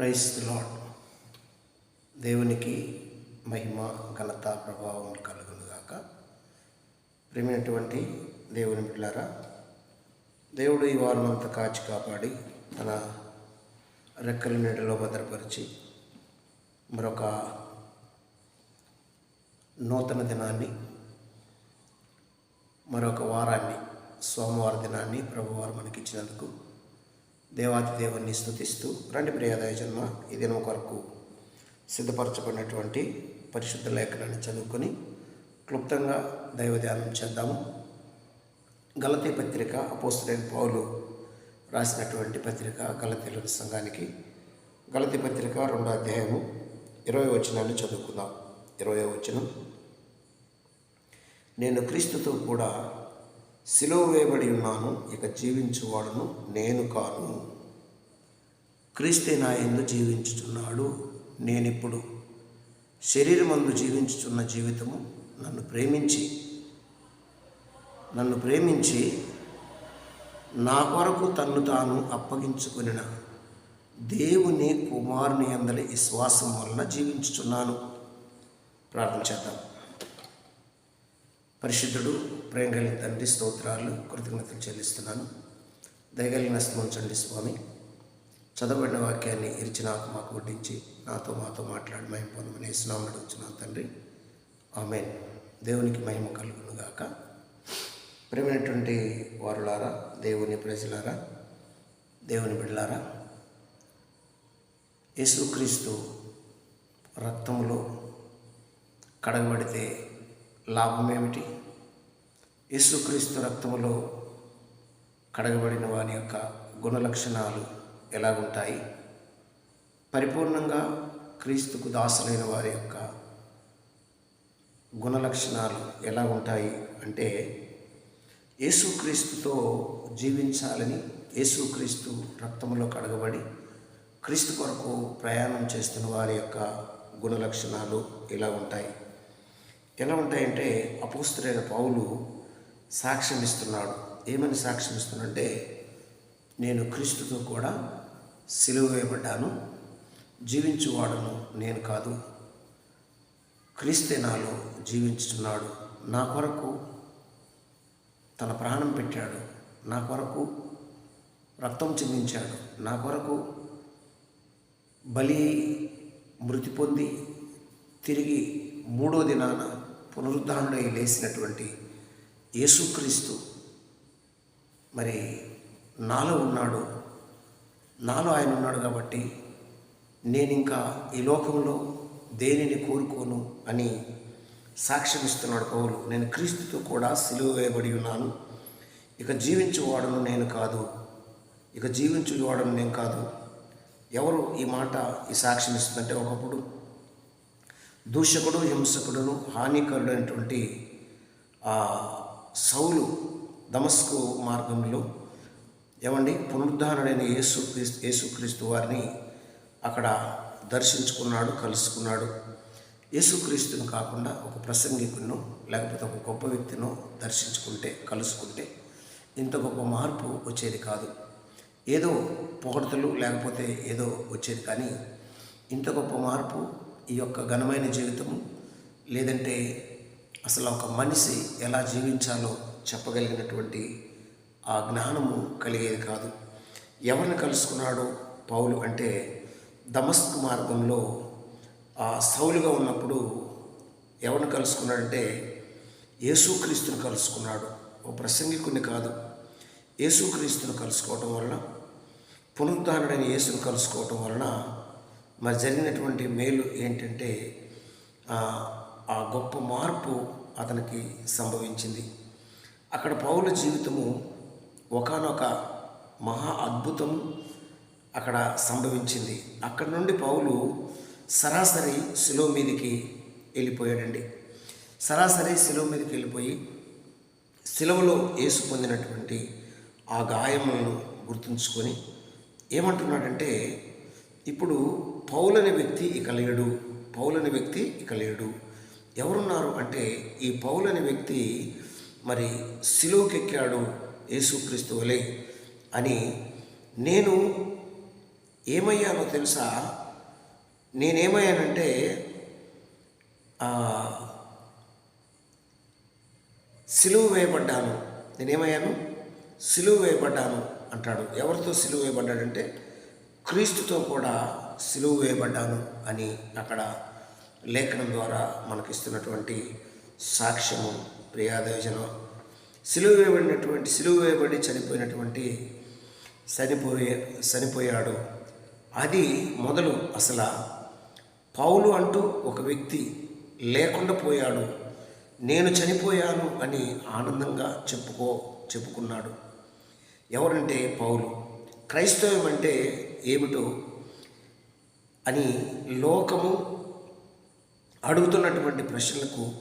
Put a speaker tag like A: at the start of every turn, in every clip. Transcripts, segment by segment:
A: Price lord దేవునికి మహిమ ఘనత ప్రభావం కలుగునుగాక ప్రేమైనటువంటి దేవుని బిడ్డారా దేవుడు ఈ వారం అంతా కాచి కాపాడి తన రెక్కల నీడలో భద్రపరిచి మరొక నూతన దినాన్ని మరొక వారాన్ని సోమవార దినాన్ని ప్రభువారు మనకిచ్చినందుకు దేవాది దేవుణ్ణి స్థుతిస్తూ రండి ప్రియాదాయ జన్మ ఈ దినం కొరకు సిద్ధపరచబడినటువంటి పరిశుద్ధ లేఖనాన్ని చదువుకొని క్లుప్తంగా దైవ ధ్యానం చేద్దాము. గలతీ పత్రిక అపోస్తులైన పౌలు రాసినటువంటి పత్రిక గలతీలోని సంఘానికి. గలతి పత్రిక రెండో అధ్యాయము ఇరవై వచనాన్ని చదువుకుందాం. ఇరవై వచనం. నేను క్రీస్తుతో కూడా సిలువ వేయబడి ఉన్నాను ఇక జీవించువాడును నేను కాను. క్రీస్తే నా ఎందు జీవించుచున్నాడు నేనిప్పుడు శరీరమందు జీవించుచున్న జీవితము నన్ను ప్రేమించి నన్ను ప్రేమించి నా కొరకు తన్ను తాను అప్పగించుకుని దేవుని కుమారుని అందరి విశ్వాసం వలన జీవించుచున్నాను. ప్రార్థన చేద్దాం. పరిశుద్ధుడు ప్రేమ కలిగిన తండ్రి స్తోత్రాలు కృతజ్ఞతలు చెల్లిస్తున్నాను. దయగలిగిన స్మరించండి స్వామి. చదవబడిన వాక్యాన్ని ఇరిచి నాకు మాకు వడ్డించి నాతో మాతో మాట్లాడి మహిమ పొందమని స్నామం అడుగుతున్నాను తండ్రి. ఆమె దేవునికి మహిమ కలుగును గాక. ప్రేమైనటువంటి వారులారా దేవుని ప్రజలారా దేవుని బిడ్డలారా యేసుక్రీస్తు రక్తములో కడగబడితే లాభం ఏమిటి? యేసుక్రీస్తు రక్తంలో కడగబడిన వాని యొక్క గుణలక్షణాలు ఎలాగుంటాయి? పరిపూర్ణంగా క్రీస్తుకు దాసులైన వారి యొక్క గుణలక్షణాలు ఎలా ఉంటాయి అంటే యేసుక్రీస్తుతో జీవించాలని యేసుక్రీస్తు రక్తంలో కడగబడి క్రీస్తు కొరకు ప్రయాణం చేస్తున్న వారి యొక్క గుణలక్షణాలు ఇలా ఉంటాయి? ఎలా ఉంటాయంటే అపోస్తులైన పౌలు సాక్ష్యం ఇస్తున్నాడు ఏమని సాక్ష్యం ఇస్తున్నాడంటే నేను క్రీస్తుతో కూడా సిలువ వేయబడ్డాను జీవించువాడను నేను కాదు. క్రీస్తే నాలో జీవించుతున్నాడు నా కొరకు తన ప్రాణం పెట్టాడు. నా కొరకు రక్తం చెందించాడు నా కొరకు బలి మృతి పొంది తిరిగి మూడో దినాన పునరుద్ధానుడై లేచినటువంటి యేసుక్రీస్తు మరి నాలో ఉన్నాడు. నాలో ఆయన ఉన్నాడు కాబట్టి నేను ఇంకా ఈ లోకంలో దేనిని కోరుకోను అని సాక్ష్యం ఇస్తున్నాడు పౌలు. నేను క్రీస్తుతో కూడా సిలువ వేయబడి ఉన్నాను. ఇక జీవించువాడను నేను కాదు. ఇక జీవించువాడను నేను కాదు. ఎవరు ఈ మాట ఈ సాక్ష్యం ఇస్తుందంటే ఒకప్పుడు దూషకుడు హింసకుడును హానికరుడైనటువంటి ఆ సౌలు దమస్కు మార్గంలో ఏమండి? పునరుద్ధారణైన యేసు క్రీస్తు యేసుక్రీస్తు వారిని అక్కడ దర్శించుకున్నాడు కలుసుకున్నాడు. యేసుక్రీస్తును కాకుండా ఒక ప్రసంగికును లేకపోతే ఒక గొప్ప వ్యక్తిను దర్శించుకుంటే కలుసుకుంటే ఇంత గొప్ప మార్పు వచ్చేది కాదు. ఏదో పొగడతలు లేకపోతే ఏదో వచ్చేది కానీ ఇంత గొప్ప మార్పు ఈ యొక్క ఘనమైన జీవితము లేదంటే అసలు ఒక మనిషి ఎలా జీవించాలో చెప్పగలిగినటువంటి ఆ జ్ఞానము కలిగేది కాదు. ఎవరిని కలుసుకున్నాడు పౌలు అంటే దమస్క్ మార్గంలో ఆ సౌలుగా ఉన్నప్పుడు ఎవరిని కలుసుకున్నాడంటే యేసుక్రీస్తుని కలుసుకున్నాడు. ఓ ప్రసంగికుని కాదు. యేసుక్రీస్తుని కలుసుకోవటం వలన పునరుద్ధారణైన యేసును కలుసుకోవటం వలన మరి జరిగినటువంటి మేలు ఏంటంటే ఆ గొప్ప మార్పు అతనికి సంభవించింది. అక్కడ పౌల జీవితము ఒకనొక మహా అద్భుతం అక్కడ సంభవించింది. అక్కడ నుండి పౌలు సరాసరి శిలువ మీదకి వెళ్ళిపోయాడండి. సరాసరి శిలువ మీదకి వెళ్ళిపోయి శిలవలో వేసు పొందినటువంటి ఆ గాయములను గుర్తుంచుకొని ఏమంటున్నాడంటే ఇప్పుడు పౌలని వ్యక్తి ఇక లేడు పౌలని వ్యక్తి ఇక లేడు. ఎవరున్నారు అంటే ఈ పౌలని వ్యక్తి మరి సిలువకెక్కాడు యేసుక్రీస్తు వలె అని నేను ఏమయ్యానో తెలుసా? నేనేమయ్యానంటే సిలువ వేయబడ్డాను. నేనేమయ్యాను? సిలువ వేయబడ్డాను అంటాడు. ఎవరితో సిలువ వేయబడ్డాడంటే క్రీస్తుతో కూడా సిలువు వేయబడ్డాను అని అక్కడ లేఖనం ద్వారా మనకిస్తున్నటువంటి సాక్ష్యము ప్రియాదయోజన సిలువు వేయబడినటువంటి సిలువు వేయబడి చనిపోయినటువంటి చనిపోయే చనిపోయాడు. అది మొదలు అసలు పౌలు అంటూ ఒక వ్యక్తి లేకుండా పోయాడు. నేను చనిపోయాను అని ఆనందంగా చెప్పుకో చెప్పుకున్నాడు. ఎవరంటే పౌలు. క్రైస్తవం అంటే ఏమిటో అని లోకము అడుగుతున్నటువంటి ప్రశ్నలకు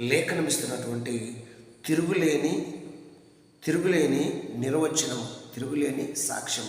A: లేఖనమిస్తున్నటువంటి తిరుగులేని తిరుగులేని నిర్వచనం తిరుగులేని సాక్ష్యం.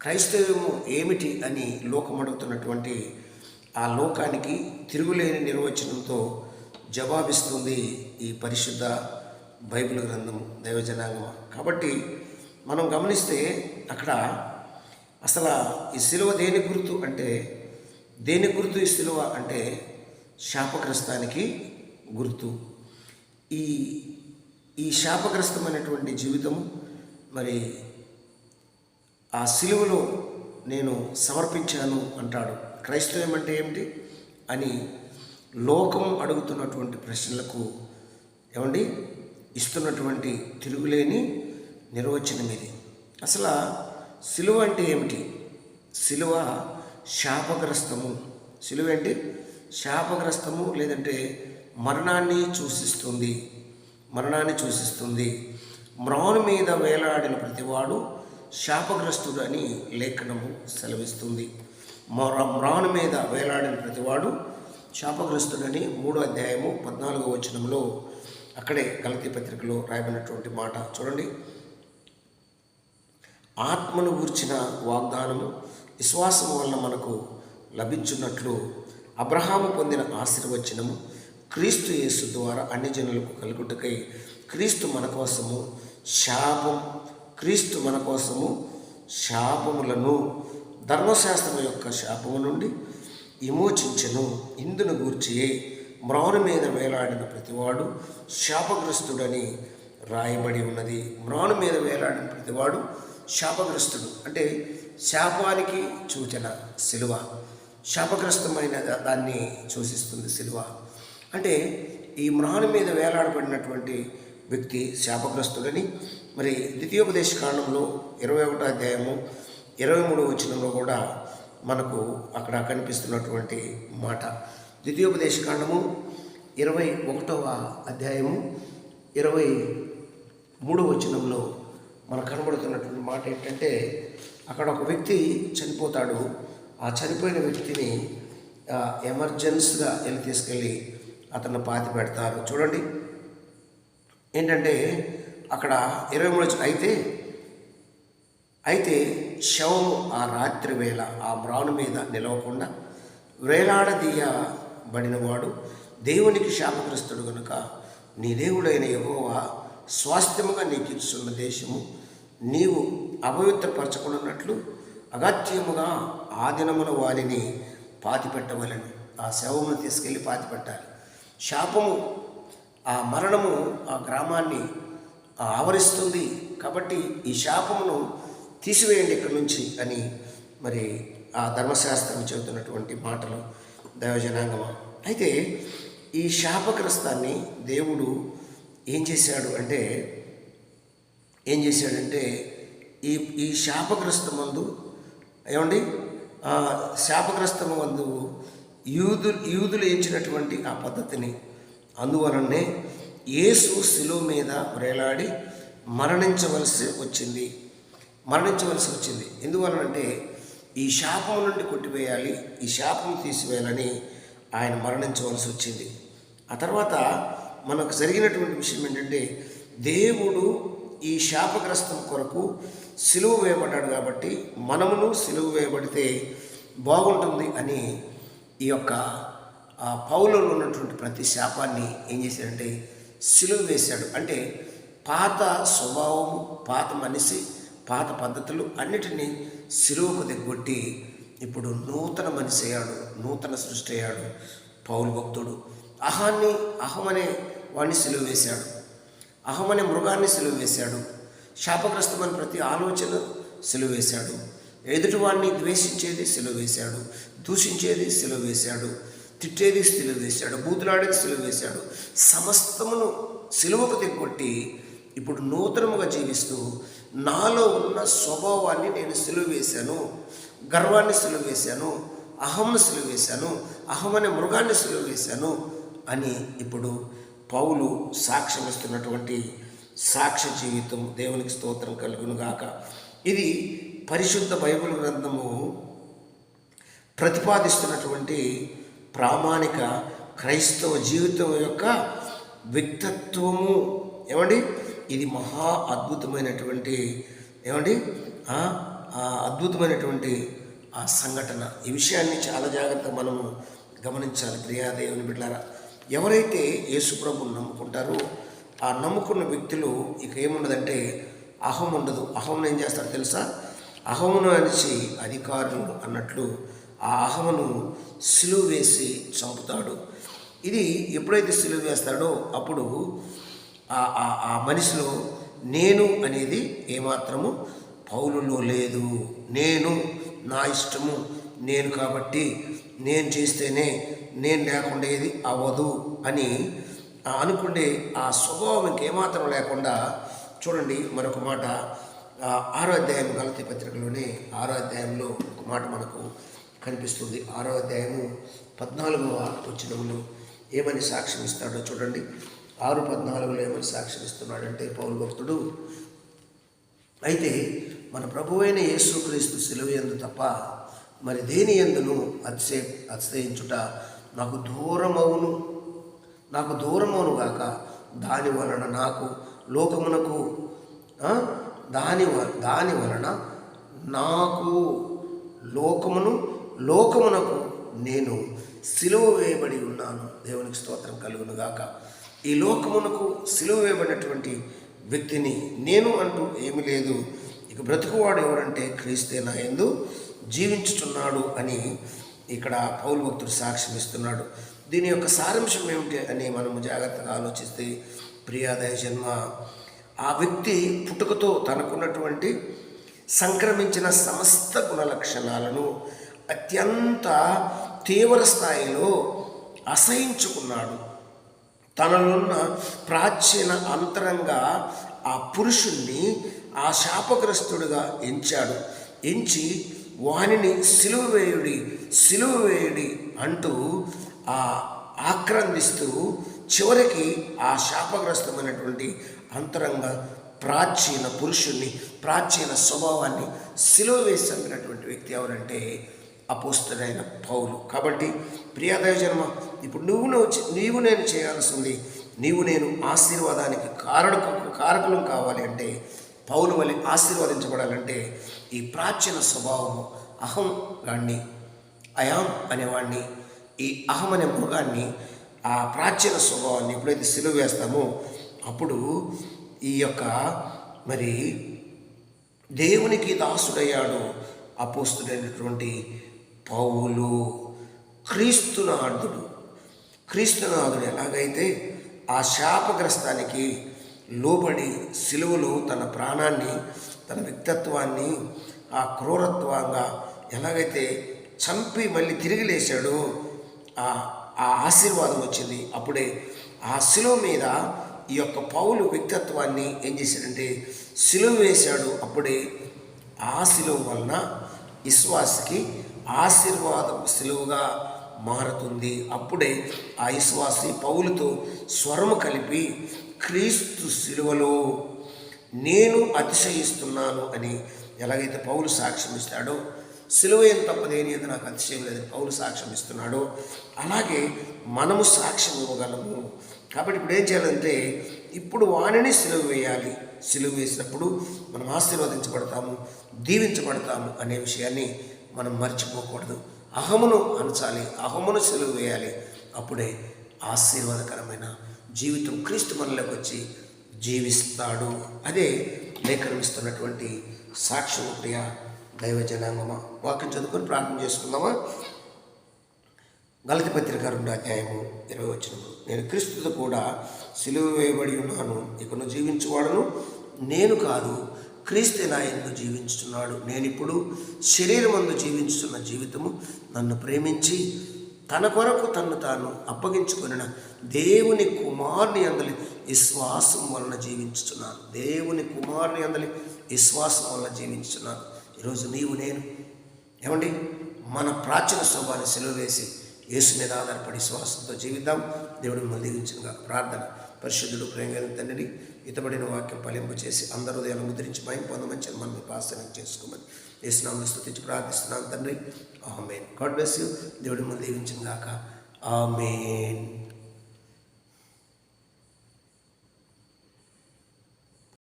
A: క్రైస్తవము ఏమిటి అని లోకం అడుగుతున్నటువంటి ఆ లోకానికి తిరుగులేని నిర్వచనంతో జవాబిస్తుంది ఈ పరిశుద్ధ బైబిల్ గ్రంథం దైవజనాంగం. కాబట్టి మనం గమనిస్తే అక్కడ అసలు ఈ సిలువ దేని గుర్తు అంటే దేని గుర్తు ఈ సిలువ అంటే శాపగ్రస్తానికి గుర్తు. ఈ ఈ శాపగ్రస్తమైనటువంటి జీవితం మరి ఆ సిలువలో నేను సమర్పించాను అంటాడు. క్రైస్తవం అంటే ఏమిటి? అని లోకం అడుగుతున్నటువంటి ప్రశ్నలకు ఏమండి? ఇస్తున్నటువంటి తిరుగులేని నిర్వచనం ఇది అసలు సిలువ అంటే ఏమిటి? సిలువ శాపగ్రస్తము. సిలువ ఏంటి? శాపగ్రస్తము లేదంటే మరణాన్ని సూచిస్తుంది మరణాన్ని సూచిస్తుంది మ్రాను మీద వేలాడిన ప్రతివాడు శాపగ్రస్తుడు అని లేఖనము సెలవిస్తుంది. మ్రా- మ్రాను మీద వేలాడిన ప్రతివాడు శాపగ్రస్తుడని మూడో అధ్యాయము పద్నాలుగో వచనంలో అక్కడే గలతీ పత్రికలో రాయబడినటువంటి మాట. చూడండి. ఆత్మను గూర్చిన వాగ్దానము విశ్వాసం వలన మనకు లభించున్నట్లు అబ్రహాము పొందిన ఆశీర్వచనము క్రీస్తు యేసు ద్వారా అన్ని జనులకు కలుగుటకై క్రీస్తు మన కోసము శాపం క్రీస్తు మన కోసము శాపములను ధర్మశాస్త్రం యొక్క శాపము నుండి విమోచించను. ఇందును గూర్చి మ్రాను మీద వేలాడిన ప్రతివాడు శాపగ్రస్తుడని రాయబడి ఉన్నది. మ్రాను మీద వేలాడిన ప్రతివాడు శాపగ్రస్తుడు. అంటే శాపానికి సూచన శిలువ శాపగ్రస్తమైన దాన్ని సూచిస్తుంది శిలువ అంటే ఈ మ్రాను మీద వేలాడబడినటువంటి వ్యక్తి శాపగ్రస్తుడని మరి ద్వితీయోపదేశ కాండంలో ఇరవై ఒకటో అధ్యాయము ఇరవై మూడో వచనంలో కూడా మనకు అక్కడ కనిపిస్తున్నటువంటి మాట. ద్వితీయోపదేశ కాండము ఇరవై ఒకటవ అధ్యాయము ఇరవై మూడవ వచనంలో మనకు కనబడుతున్నటువంటి మాట ఏంటంటే అక్కడ ఒక వ్యక్తి చనిపోతాడు. ఆ చనిపోయిన వ్యక్తిని ఎమర్జెన్సీగా వెళ్ళి తీసుకెళ్ళి అతన్ని పాతి పెడతారు. చూడండి. ఏంటంటే అక్కడ ఇరవై మూడు అయితే అయితే శవం ఆ రాత్రి వేళ ఆ మ్రాను మీద నిలవకుండా వేలాడదీయబడినవాడు. దేవునికి శాపగ్రస్తుడు కనుక నీ దేవుడైన యహోవా స్వాస్థ్యముగా నీకు ఇచ్చున్న దేశము నీవు అపవిత్రపరచకుండాన్నట్లు అగత్యముగా ఆదినమున వారిని పాతిపెట్టవలను. ఆ శవమును తీసుకెళ్ళి పాతిపెట్టాలి. శాపము ఆ మరణము ఆ గ్రామాన్ని ఆవరిస్తుంది. కాబట్టి ఈ శాపమును తీసివేయండి ఇక్కడి నుంచి అని మరి ఆ ధర్మశాస్త్రం చెబుతున్నటువంటి మాటలు దైవజనాంగమ. అయితే ఈ శాపగ్రస్తాన్ని దేవుడు ఏం చేశాడు అంటే ఏం చేశాడంటే ఈ ఈ శాపగ్రస్తమందు ఏమండి? శాపగ్రస్త మందు యూదు యూదులు ఎంచినటువంటి ఆ పద్ధతిని. అందువలనే యేసు శిలువ మీద వేలాడి మరణించవలసి వచ్చింది. మరణించవలసి వచ్చింది. ఎందువలనంటే ఈ శాపం నుండి కొట్టివేయాలి ఈ శాపం తీసివేయాలని ఆయన మరణించవలసి వచ్చింది. ఆ తర్వాత మనకు జరిగినటువంటి విషయం ఏంటంటే దేవుడు ఈ శాపగ్రస్తం కొరకు సిలువు వేయబడ్డాడు కాబట్టి మనమును సిలువు వేయబడితే బాగుంటుంది అని ఈ యొక్క ఆ పౌలలో ఉన్నటువంటి ప్రతి శాపాన్ని ఏం చేశాడంటే సిలువు వేశాడు. అంటే పాత స్వభావము పాత మనిషి పాత పద్ధతులు అన్నిటినీ సిలువుకు దిగ్గొట్టి ఇప్పుడు నూతన మనిషి అయ్యాడు నూతన సృష్టి అయ్యాడు పౌలు భక్తుడు. అహాన్ని అహమనే వాడిని సిలువ వేశాడు. అహమనే మృగాన్ని సిలువ వేశాడు. శాపగ్రస్తమైన ప్రతి ఆలోచన సిలువ వేశాడు. ఎదుటివాడిని ద్వేషించేది సిలువ వేశాడు. దూషించేది సిలువ వేశాడు. తిట్టేది సిలువ వేశాడు. బూతులాడేది సిలువ వేశాడు. సమస్తమును సిలువకు దిగొట్టి ఇప్పుడు నూతనముగా జీవిస్తూ నాలో ఉన్న స్వభావాన్ని నేను సిలువ వేశాను. గర్వాన్ని సిలువ వేశాను. అహంను సిలువ వేశాను. అహం అనే మృగాన్ని సిలువ వేశాను అని ఇప్పుడు పౌలు సాక్ష్యమిస్తున్నటువంటి సాక్ష్య జీవితం దేవునికి స్తోత్రం కలుగునుగాక. ఇది పరిశుద్ధ బైబిల్ గ్రంథము ప్రతిపాదిస్తున్నటువంటి ప్రామాణిక క్రైస్తవ జీవితం యొక్క వ్యక్తిత్వము. ఏమండి? ఇది మహా అద్భుతమైనటువంటి ఏమండి? అద్భుతమైనటువంటి ఆ సంఘటన. ఈ విషయాన్ని చాలా జాగ్రత్తగా మనము గమనించాలి. ప్రియాదేవుని బిడ్డారా ఎవరైతే యేసుప్రభుని నమ్ముకుంటారో ఆ నమ్ముకున్న వ్యక్తులు ఇక ఏముండదంటే అహం ఉండదు. అహం ఏం చేస్తారు తెలుసా? అహమును అనిచి అధికారులు అన్నట్లు ఆ అహమును సిలువ వేసి చంపుతాడు. ఇది ఎప్పుడైతే సిలువ వేస్తాడో అప్పుడు ఆ ఆ మనిషిలో నేను అనేది ఏమాత్రము పౌలులో లేదు. నేను నా ఇష్టము నేను కాబట్టి నేను చేస్తేనే నేను లేకుండా ఏది అవ్వదు అని అనుకుంటే అనుకునే ఆ స్వభావం ఇంకేమాత్రం లేకుండా చూడండి మరొక మాట. ఆరో అధ్యాయం గలతి పత్రికలోనే ఆరో అధ్యాయంలో ఒక మాట మనకు కనిపిస్తుంది. ఆరో అధ్యాయము పద్నాలుగవ వచ్చినప్పుడు ఏమని సాక్ష్యం ఇస్తాడో చూడండి. ఆరు పద్నాలుగులో ఏమని సాక్ష్యం ఇస్తున్నాడంటే పౌరు భక్తుడు అయితే మన ప్రభువైన యేసుక్రీస్తు సెలవు ఎందు తప్ప మరి దేని ఎందును అతిశయ అతిశయించుట నాకు దూరమవును? నాకు దూరమవును గాక దాని వలన నాకు లోకమునకు దాని వ- దాని వలన నాకు లోకమును లోకమునకు నేను సిలువ వేయబడి ఉన్నాను. దేవునికి స్తోత్రం కలుగును గాక. ఈ లోకమునకు సిలువ వేయబడినటువంటి వ్యక్తిని నేను అంటూ ఏమీ లేదు. ఇక బ్రతుకువాడు ఎవరంటే క్రీస్తే నా ఎందు జీవించుచున్నాడు అని ఇక్కడ పౌరు భక్తుడు సాక్ష్యం ఇస్తున్నాడు. దీని యొక్క సారాంశం ఏమిటి అని మనము జాగ్రత్తగా ఆలోచిస్తే ప్రియాదయ జన్మ ఆ వ్యక్తి పుట్టుకతో తనకున్నటువంటి సంక్రమించిన సమస్త గుణ లక్షణాలను అత్యంత తీవ్ర స్థాయిలో అసహించుకున్నాడు. తనలోన్న ప్రాచీన అంతరంగా ఆ పురుషుణ్ణి ఆ శాపగ్రస్తుడిగా ఎంచాడు. ఎంచి వానిని సిలువ వేయుడి సిలువ వేయుడి అంటూ ఆ ఆక్రందిస్తూ చివరికి ఆ శాపగ్రస్తమైనటువంటి అంతరంగ ప్రాచీన పురుషుణ్ణి ప్రాచీన స్వభావాన్ని సిలువ వేసి చంపినటువంటి వ్యక్తి ఎవరంటే అపోస్తుడైన పౌలు. కాబట్టి ప్రియాదయజన్మ ఇప్పుడు నువ్వు నువ్వు నీవు నేను చేయాల్సింది నీవు నేను ఆశీర్వాదానికి కారణ కారకులం కావాలి అంటే పౌలు వలె ఆశీర్వదించబడాలంటే ఈ ప్రాచీన స్వభావము అహం గాన్ని అయాం అనేవాడిని ఈ అహం అనే మృగాన్ని ఆ ప్రాచీన స్వభావాన్ని ఎప్పుడైతే సిలువ వేస్తామో అప్పుడు ఈ యొక్క మరి దేవునికి దాసుడయ్యాడు అపోస్తుడైనటువంటి పౌలు క్రీస్తునాథుడు. క్రీస్తునాథుడు ఎలాగైతే ఆ శాపగ్రస్తానికి లోబడి సిలువలో తన ప్రాణాన్ని తన వ్యక్తిత్వాన్ని ఆ క్రూరత్వంగా ఎలాగైతే చంపి మళ్ళీ తిరిగి లేచాడో ఆ ఆ ఆశీర్వాదం వచ్చింది. అప్పుడే ఆ శిలువ మీద ఈ యొక్క పౌలు వ్యక్తిత్వాన్ని ఏం చేశాడంటే సిలువ వేశాడు. అప్పుడే ఆ శిలువ వలన విశ్వాసికి ఆశీర్వాదం సిలువగా మారుతుంది. అప్పుడే ఆ విశ్వాసి పౌలుతో స్వరము కలిపి క్రీస్తు సిలువలో నేను అతిశయిస్తున్నాను అని ఎలాగైతే పౌలు సాక్ష్యం ఇస్తాడో సిలువ ఏం తప్పదేని అది నాకు అతిశయం లేదని పౌలు సాక్ష్యం ఇస్తున్నాడో అలాగే మనము సాక్ష్యం ఇవ్వగలము. కాబట్టి ఇప్పుడు ఏం చేయాలంటే ఇప్పుడు వాణిని సిలువ వేయాలి. సిలువ వేసినప్పుడు మనం ఆశీర్వదించబడతాము దీవించబడతాము అనే విషయాన్ని మనం మర్చిపోకూడదు. అహమును అంచాలి అహమును సెలవు వేయాలి. అప్పుడే ఆశీర్వాదకరమైన జీవితం క్రీస్తు మనలోకి వచ్చి జీవిస్తాడు. అదే లేఖనం ఇస్తున్నటువంటి సాక్ష్యం ప్రియ దైవ జనాంగమా వాక్యం చదువుకొని ప్రార్థన చేసుకుందామా? గలతి పత్రిక రెండు అధ్యాయము ఇరవై వచ్చినప్పుడు నేను క్రీస్తుతో కూడా సిలువ వేయబడి ఉన్నాను. ఇకను జీవించువాడను నేను కాదు. క్రీస్తే నా ఎందు జీవించుతున్నాడు నేను ఇప్పుడు అందు జీవించుతున్న జీవితము నన్ను ప్రేమించి తన కొరకు తన్ను తాను అప్పగించుకొనిన దేవుని కుమారుని అందలి విశ్వాసం వలన జీవించుతున్నాను దేవుని కుమారుని అందలి విశ్వాసం వలన జీవించుతున్నాను ఈరోజు నీవు నేను ఏమండి? మన ప్రాచీన స్వభావాన్ని సెలవు వేసి యేసు మీద ఆధారపడి విశ్వాసంతో జీవిద్దాం. దేవుడు మిమ్మల్ని దీవించిన ప్రార్థన. పరిశుద్ధుడు ప్రేమ తండ్రిని ఇతబడిన వాక్యం ఫలింపు చేసి అందరూ ఉదయాలు ముద్రించి భయం పొందమని మనం మీ చేసుకోమని యేసునామని స్థుతించి ప్రార్థిస్తున్నాను తండ్రి. ఆమెన్. God bless you. దేవుడు ముందు దీవించిందాక ఆమెన్.